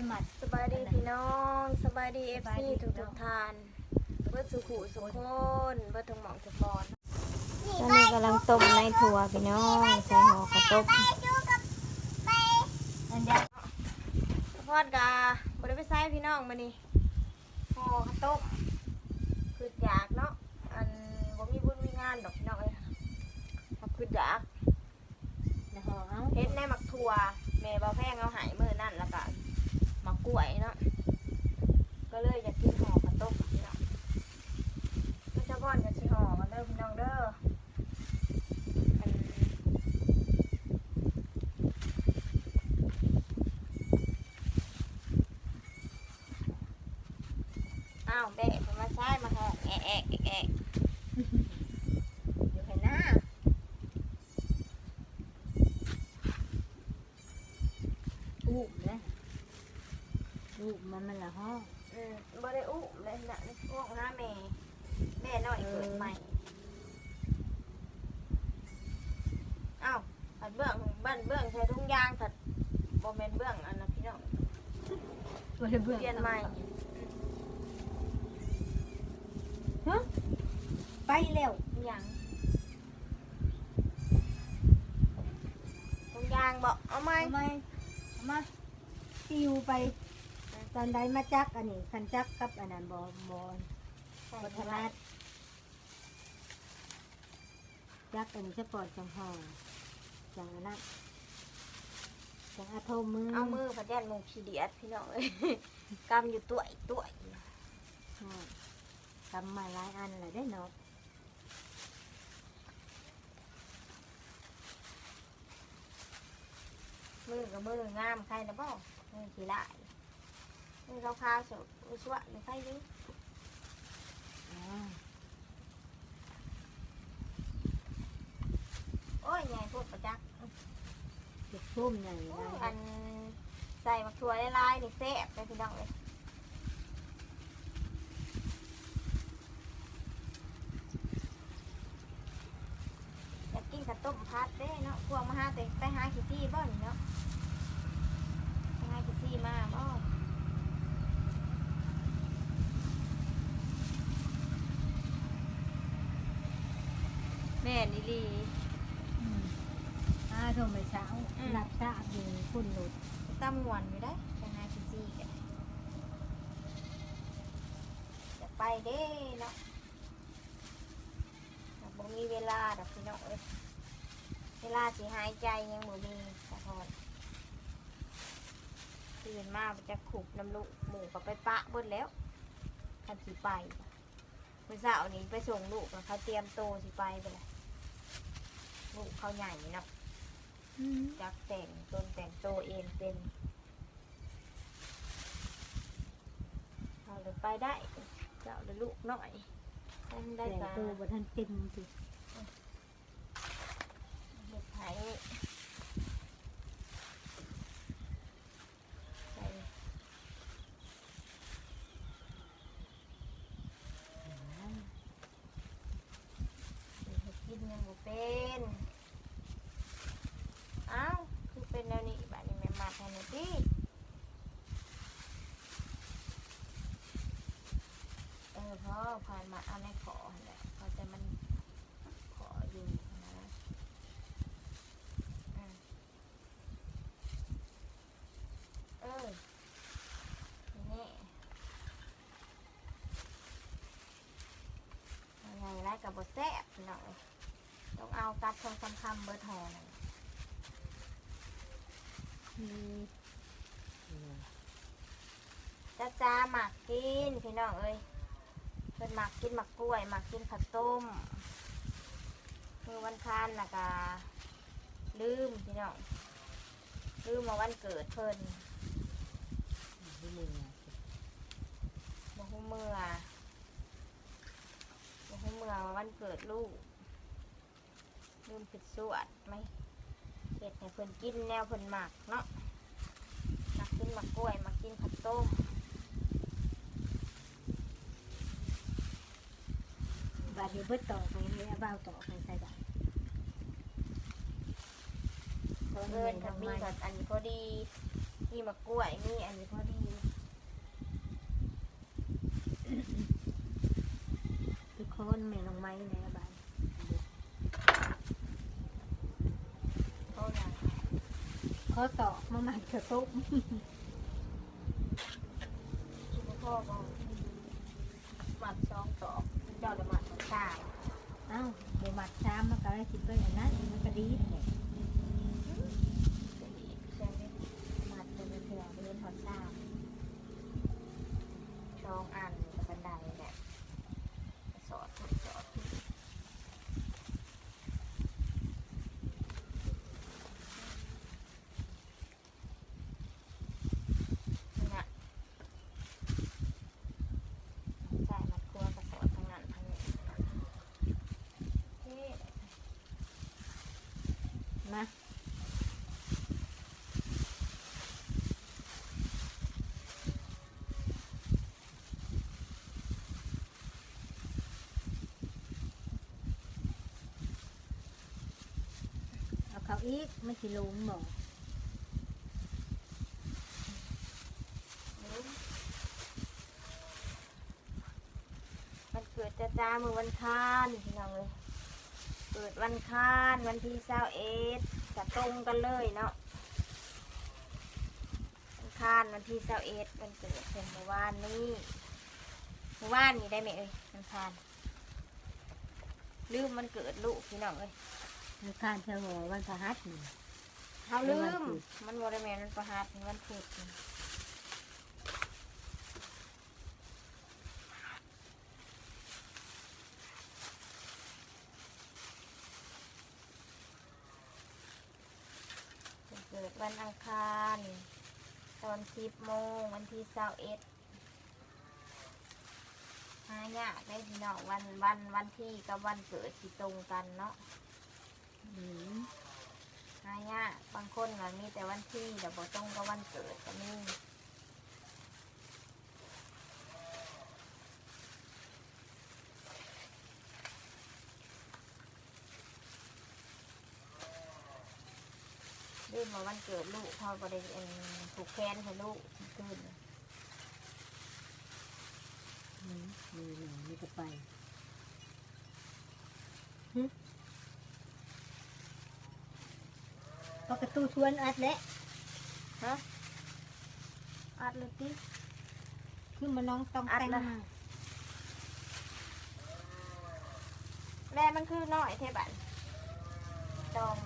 คนหมัดสบายดีพี่น้องสบายดีเอฟซีทุกทุกๆท่านเบิดสุขุสุขคนเบิดทุงหมองทุกบอลตอนนี้กำลังต้มในถั่วพี่น้องใส่ห่อกระต้มอันเดียวพอดกาบริไปใส่พี่น้องมานี่ห่อกระต้มคืออยากเนาะอันบ่มีบุญมีงานดอกพี่น้องเอ้ยถ้าคืออยากนะฮะเอาเฮ็ดในหมักถั่วแม่บ่าวแพงเอาใหายมื้อนั่นแล้วก็หมักก ล้วยเนาะก็เลยอยากกินห่อกระต้มพี่น้องก็จะก่อนจะสิห่อกันเด้อพี่น้องเด้ออันอ้าวแบะเพิ่นมาใช้มาห่อแอะแอะแอะแอะอยู่ให้หน้า อูบเลย อูบมันมันละห้องอืมบ่ได้อุ้มเลยนะนี่พวกหาแม่แม่น้อยเกิดใหม่อ้าวผัดเบื้องบ้านเบื้องใช้ทุ่งยางผัดบ่แม่นเบื้องอันนะพี่น้องบ่ได้เบื่อเปลี่ยนใหม่ฮะไปแล้วอิหยังทุ่งยางบ่เอาไหมทำไมเอามาติวไป ตอนใดมาจักอันนี้คันจักกับอันนั้นบ่บ่บ่ทลาดจักอันนี้สปอร์ตจังห้องจังอันนั้นจังอาโทมมือเอามือผัดแย่นหมูขี้เดียดพี่น้องเอ้ยกำอยู่ตัวอีกตัวห้องทำมาหลายอันแหละได้เนาะมือกับมืองามใครนะบ่มือขี้ลาย มือขาวๆสวยสวยๆใครอยู่อ่าโอ้ยใหญ่พูดประจักษ์เก็บชุ่มใหญ่โอ้ได้ยอันใส่มักถั่วลายๆนี่แซ่บเลยพี่น้องเลยอยากกินข้าวต้มพัดเด้เนาะพวกมาหาแต่ไปหาขี้ซี่บ่นี่เนาะไปหาขี้ซี่มาบ่ แม่นอีหลีอืมอ่าโทรไปเช้าอืมรับทราบอยู่คุณหลุดตามวนอยู่ได้ไปหาขี้ซี่กันจะไปเด้เนาะแต่บ่มีเวลาดอกพี่น้องเอ้ยเวลาสิหายใจยังบ่มีสะพอนตื่นมามันจะขุบน้ำลูกหมูกับไปปะเบิดแล้วคันสิไปเมื่อเช้านี้ไปส่งลูกแล้วเขาเตรียมโตวสิไปไปเลย ลูกเขาใหญ่เนาะจักแต่งตนแต่งตัวเองเป็นเอาเลยไปได้เจ้าเลยลูกหน่อยให้มันได้แต่งกาตัวบทันเต็มสิเห็ดไผ่ใส่เห็ดกินยังบ่เป็นอ้าวคือเป็นแนวนี้บ้านนี้แม่มาแทนหน่อยสิ เออเพราะ ผ่านมาเอาในขอหั่นแหละพอจะมันขออยู่นะอะเออนี่ยังไงไรกับบแซ่บหน่อยต้องเอากัดทองคำคำเบอร์ทองน่ะมีจ้าจ้าหมักกินพี่น้องเอ้ย เป็นหมักกินหมักกล้วยหมักกินผัดต้มมือวันคานน่ะกะลืมพี่น้องลืมมาวันเกิดเพิ่นมือบ่ฮู้เมื่อบ่ฮู้เมื่อว่าวันเกิดลูกลืมผิดสวดไหมเฮ็ดให้เพิ่นกินแนวเพิ่นหมักเนาะหมักกินหมักกล้วยหมักกินผัดต้ม บา ดนี้เบิดต่อไปให้าบ่าต่อไปใส่บาตรเอิญกับมีกับอันนี้พอดีมีมะกล้วยมีอันนี้พอดีทุกคนแม่ลงไม้ในบ้านเท่านั้นเขาตอกมามันกระตุกชุบพ่อบอกหมัดสองตอก เจ้าละหมัดสองตาเอ้าเดี๋ยวมัดช้ำมันก็ได้สิเป็นอันนั้นมันก็ดีเนี่ยใช่ไหมหมัดเป็นเถื่อนเล่นหอดตาชองอากับบันไดเนี่ยสอดทุกสอดทุกนี่นะใส่มัดครัวกับสอดทั้งนั้นทั้งนี้นี่ มา เาอีกไม่สิลุงหมอมันเกิดจ้าจ้ามือวันคานพี่น้องเลยเกิดวันคานวันที่เศร้าเอ็ดจะตรงกันเลยเนาะวันคานวันที่เศร้าเอ็ดวันเกิดเป็นเมื่อวานนี้เมื่อวานนี้ได้ไหมเอ้ยวันคานลืมมันเกิดลูกพี่น้องเอ้ย มันข้านเธอหัววันพฤหัสนี่เขาลืวันมพุธมันวอร์แมนมันประหัสวันพุธนี่วันเกิดวันอังคาร ตอนสิบโมงวันที่เสาเอ็ดหายากได้พี่น้องวันวันวันที่กับวันเกิดที่ตรงกันเนาะ อืมหายากบางคนมันมีแต่วันที่แต่บ่ตรงกับวันเกิดก็มีเรื่องมาวันเกิดลูกพ่อประเด็นผูกแขนให้ลูกขึ้นอืมนี่หนูนี่ก็ไป พอกระตู้ชวนอัดแล้วฮะอัดเลยติคือมันน้องต้องอัดแต่งละมาแม่มันคือน้อยเทบันจอง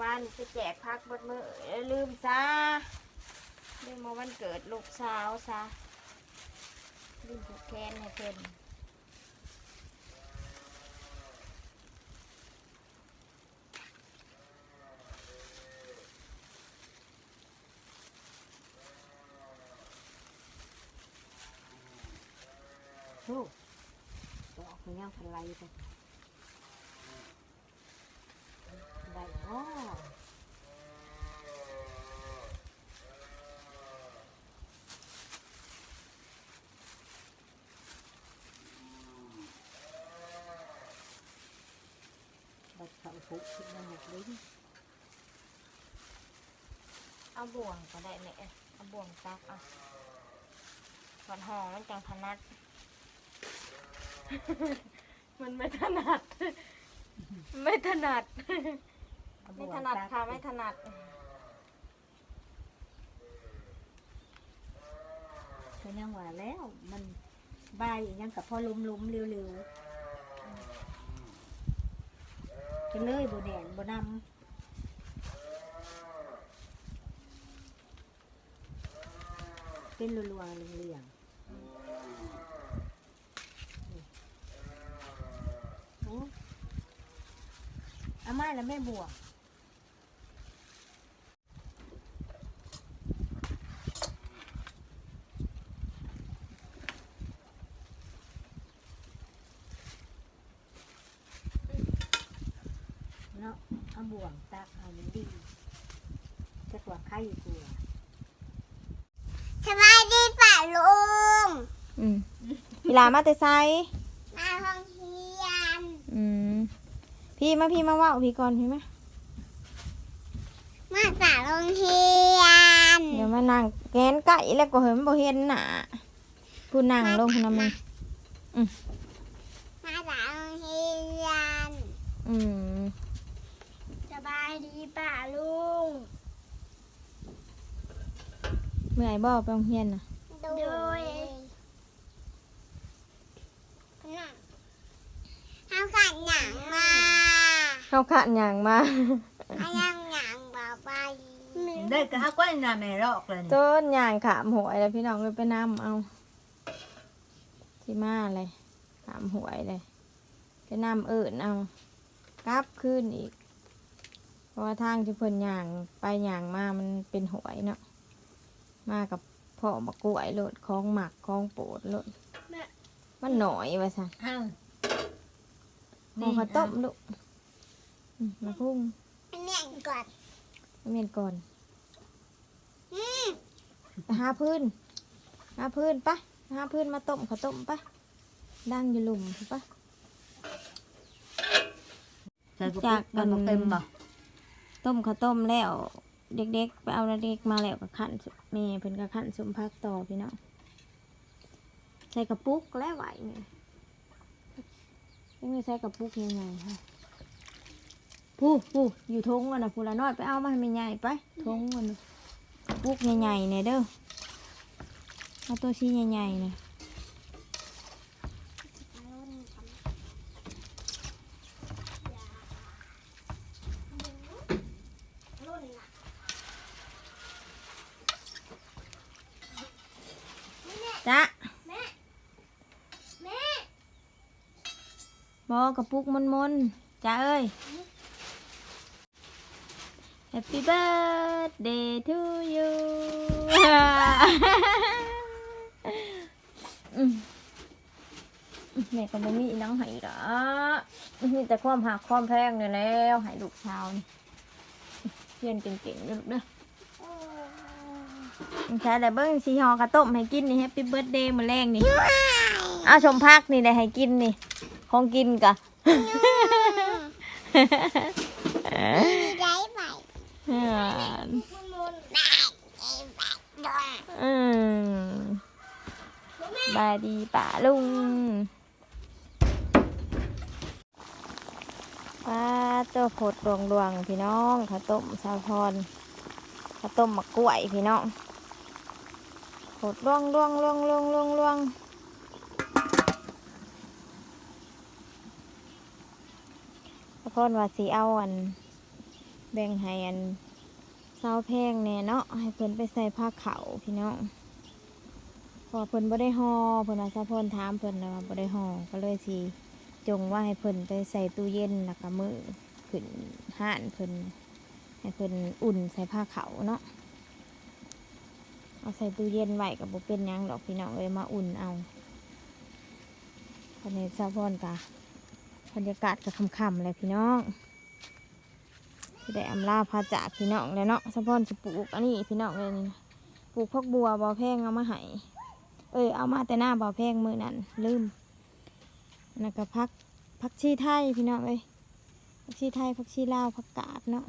วันไปแจกพักบดมือลืมซะลืมมาวันเกิดลูกสาวซะลืมผูกแขนให้เพิ่นโอ้ดอกมันยังพลายไป ได้อ๋อบัดเขาผูกขึ้นมาหมดลิ้นเอาบ่วงก็ได้ไหมเอ้ยเอาบ่วงซักเอาก่อนห่อมันจังถนัด มันไม่ถนัด ไม่ถนัด ไม่ถนัดค่ะไม่ถนัดก็ยังหว่าแล้วมันใบยังกับพ่อลุมลุมเร็วๆจะเลยบนแดนบนนำเป็นรัวๆเรียงๆโอ้อาม่าแล้วแม่บวก ตักเอามันดีจักว่าไข่กลัวสบายดีป่ะลุง อืมพี่ลามาแต่ไซมาห้องเรียนอืมพี่มาพี่มาเว่าพี่ก่อนพี่มามาจากโรงเรียนเดี๋ยวมานั่งแกนไก่แล้วก็เห็นบ่เห็นหน้าผู้นั่งลงคนนั้นมึงมาจากโรงเรียนอืมส บายดีป่ะลุง เมื่อยบ่ไปโรงเรียนน่ะโดยเอาขันหนังมาเข้าขะหยังมา เอายังหนังบ่ไปได้ก็เอาก้อนน่ะแม่รอกเลยนี่ต้นยางขามหวยแล้วพี่น้องเลยไปน้ำเอา ที่มาเลยขามหวยเลย ไปน้ำเอิญเอากลับขึ้นอีก เพราะว่าทางที่เพิ่นยางไปยางมามันเป็นหวยเนาะมากับพ่อมากล้วยโลดคล้องหมักคล้องโปรดโลดมันหน่อยว่าสันอ้าวมองข้าวต้มลูกอืมมาพุ่งอันนี้ก่อนมาเมียนก่อนอืมไปหาพื้นหาพื้นปะหาพื้นมาต้มข้าวต้มปะดังอยู่หลุมปะ ใส่กระปุกมันบ่เต็มบ่ ต้มข้าวต้มแล้ว เด็กๆ ไปเอาเด็กมาแล้วก็ขั้นแม่เพิ่นก็ขั้นสมพักต่อพี่น้องใส่กระปุกแล้วไหวนี่ยังไม่ใส่กระปุกยังไงฮะผู้ผู้อยู่ทงมันนะผู้ละน้อยไปเอามาให้แม่ใหญ่ไปทงมันกระปุกใหญ่ๆเนี่ยเด้อเอาตัวชี้ใหญ่ๆเนี่ย จ้ะแม่บอกกระปุกมนมนๆจ้าเอ้ย Happy birthday to you อืมแม่ก็บ่มีน้องให้ดอกมีแต่ความหักความแพงเนี่ยแล้วให้ลูกชาวนี่เรียนเก่งๆเด้อลูกเด้อ ใช่แต่เบิ้งสีหอกระต้มให้กินนี่ Happy birthday มื้อแรงนี่เอาชมพักนี่ได้ให้กินนี่ของกินกะได้ไหมอ่ามุนได้ได้อืมบายดีป่าลุงป้าเจ้าโพดดวงดวงๆพี่น้องข้าวต้มสาวพรข้าวต้มมะกล้วยพี่น้อง ดดวงดวงดวงดวงดวงดวงสาวพรว่าสีเอาอัน แบ่งให้อันเศร้าแพงแน่เนาะให้เพิ่นไปใส่ผ้าขาวพี่น้องเพอเพิ่นบ่ได้ห่อเพิ่นว่าสะพนถามเพิ่นนะว่าบ่ได้ห่อก็เลยสิจงว่าให้เพิ่นไปใส่ตู้เย็นแล้วก็มือขึ้นห่านเพิ่นให้เพิ่นอุ่นใส่ผ้าขาวเนาะ เอาใส่ตู้เย็นไว้ก็บ่เป็นยังดอกพี่น้องเอ้ยมาอุ่นเอาตอนนี้สะพอนกะบรรยากาศก็ค่ำๆเลยพี่น้องที่ได้อำลาพาจากพี่น้องเลยเนาะสะพอนจะปลูกอันนี้พี่น้องเลยนี่ปลูกพักบัวบอแพงเอามาให้เอ้ยเอามาแต่หน้าบอแพงมือนั่นลืมนั่นก็พักพักชีไทยพี่น้องเอ้ยพักชีไทยพักชีลาวพักกาดเนาะ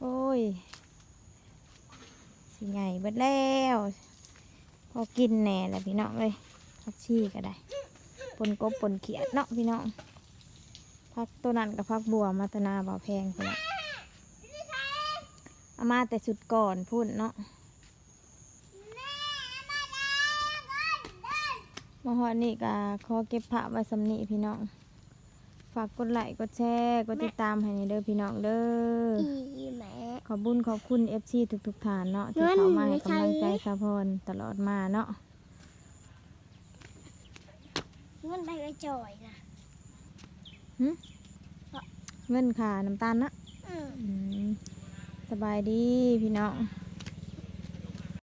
โอ้ย สิไงเบิดแล้วพอกินแน่แหละพี่น้องเลยพักชีก็ได้ปนกบปนเขียดเนาะพี่น้องพักตัวนั้นกับพักบัวมาตนาบ่าแพงพุ่นละเอามาแต่สุดก่อนพุ่นเนาะมาฮอดนี่ก็ขอเก็บผ้าไว้สำนีพี่น้องฝากกดไลค์กดแชร์กดติดตามให้เด้อพี่น้องเด้ออีแม่ ขอบบุญขอบคุณเอฟซีทุกๆฐานเนาะที่เขามาให้กำลังใจสะพรตลอดมาเนาะมันไปกระจอยนะหึเงินค่าน้ำตาลเนาะอืม อืมสบายดีพี่น้อง